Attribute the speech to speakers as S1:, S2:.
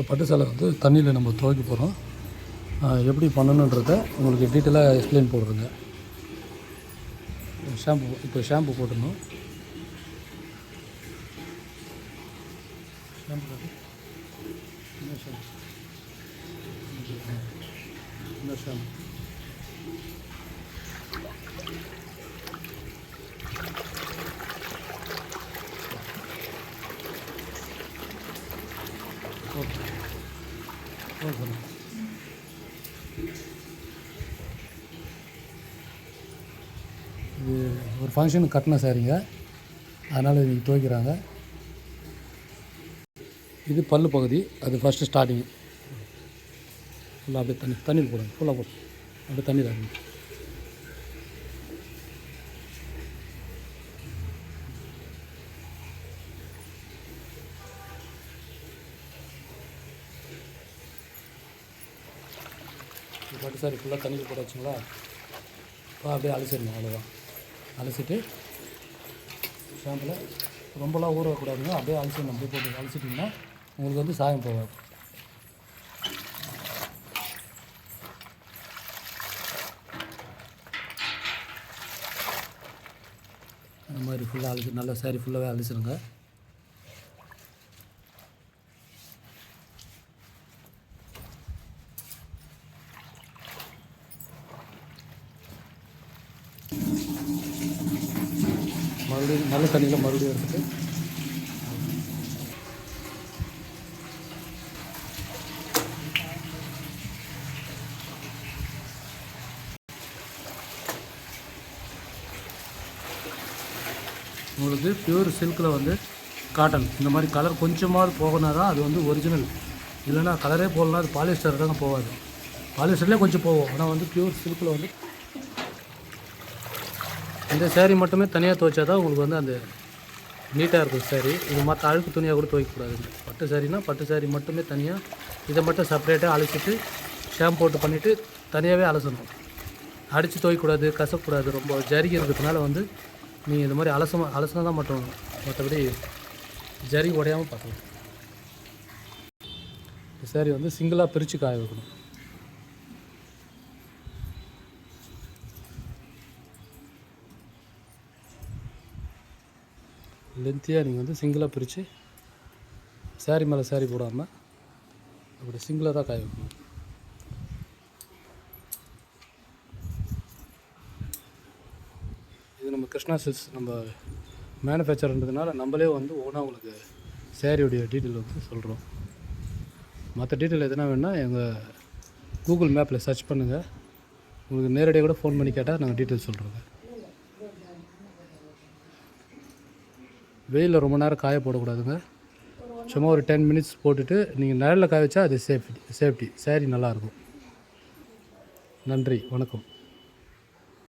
S1: இப்போ பட்டு சேலை வந்து தண்ணியில் நம்ம துவைக்க போகிறோம். எப்படி பண்ணணுன்றத உங்களுக்கு டீட்டெயிலாக எக்ஸ்பிளைன் போடுறேங்க. ஷாம்பு இப்போ ஷாம்பு போட்டுடணும். ஷாம்பு போட்டு என்ன ஷாம்பு? ஷாம்பு? ஓகே. இது ஒரு ஃபங்க்ஷனுக்கு கட்டின சாரிங்க அதனால் இன்றைக்கி துவைக்கிறாங்க. இது பல்லு பகுதி. அது ஃபஸ்ட்டு ஸ்டார்டிங் ஃபுல்லாக அப்படியே தண்ணி தண்ணியில் போடுங்க. ஃபுல்லாக போடுங்க. அப்படியே தண்ணி இறங்க பட்டு சாரி ஃபுல்லாக தண்ணியில் போட்டாச்சுங்களா இப்போ அப்படியே அலசிடணும் அவ்வளோதான் அலசிட்டு ஷாம்பில் ரொம்பலாம் ஊற வைக்கக்கூடாதுங்க. அப்படியே அலசிடணும் அப்படியே போட்டு அலசிட்டிங்கன்னா உங்களுக்கு வந்து சாயம் போகாது. அந்த மாதிரி ஃபுல்லாக அலசி நல்லா சாரி ஃபுல்லாகவே அலசிடுங்க. மறுபடியும் நல்ல தண்ணியில் மறுபடியும் எடுத்துட்டு உங்களுக்கு பியூர் சில்கில் வந்து காட்டன் இந்த மாதிரி கலர் கொஞ்சமாவது போகனா தான் அது வந்து ஒரிஜினல் இல்லைன்னா கலரே போடலாம் அது பாலிஸ்டர் தாங்க போகாது. பாலிஸ்டர்லேயே கொஞ்சம் போகும். ஆனால் வந்து பியூர் சில்கில் வந்து இந்த சேரீ மட்டுமே தனியாக துவைச்சா தான் உங்களுக்கு வந்து அந்த நீட்டாக இருக்கும் சேரீ இது மற்ற அழுக்கு துணியாக கூட துவைக்கக்கூடாது. பட்டு சாரினா பட்டு சாரி மட்டுமே தனியாக இதை மட்டும் செப்பரேட்டாக அலசிட்டு ஷாம்பு போட்டு பண்ணிவிட்டு தனியாகவே அலசணும். அடித்து துவைக்கக்கூடாது கசக்கூடாது ரொம்ப ஜரிகை இருக்கிறதுனால வந்து நீங்கள் இந்த மாதிரி அலச அலசினா தான் மட்டும் மற்றபடி ஜரி உடையாமல் பார்க்கலாம் இந்த சேரீ வந்து சிங்கிளாக பிரித்து காய வைக்கணும். லென்த்தியாக நீங்கள் வந்து சிங்கிளாக பிரித்து சாரி மேலே சாரி போடாமல் அப்படி சிங்கிளாக தான் காய வைக்கணும். இது நம்ம கிருஷ்ணா சில்ஸ் நம்ம மேனுஃபேக்சர்ன்றதுனால நம்மளே வந்து ஓனாக உங்களுக்கு சேரீடைய டீட்டெயில் வந்து சொல்கிறோம் மற்ற டீட்டெயில் எதுனா வேணால் எங்கள் கூகுள் மேப்பில் சர்ச் பண்ணுங்கள் உங்களுக்கு நேரடியாக கூட ஃபோன் பண்ணி கேட்டால் நாங்கள் டீட்டெயில் சொல்கிறோங்க வெயிலில் ரொம்ப நேரம் காய போடக்கூடாதுங்க. சும்மா ஒரு டென் மினிட்ஸ் போட்டுட்டு நீங்கள் நிழலில் காய வச்சா அது சேஃப்டி சேஃப்டி சேரீ நல்லாயிருக்கும் நன்றி வணக்கம்.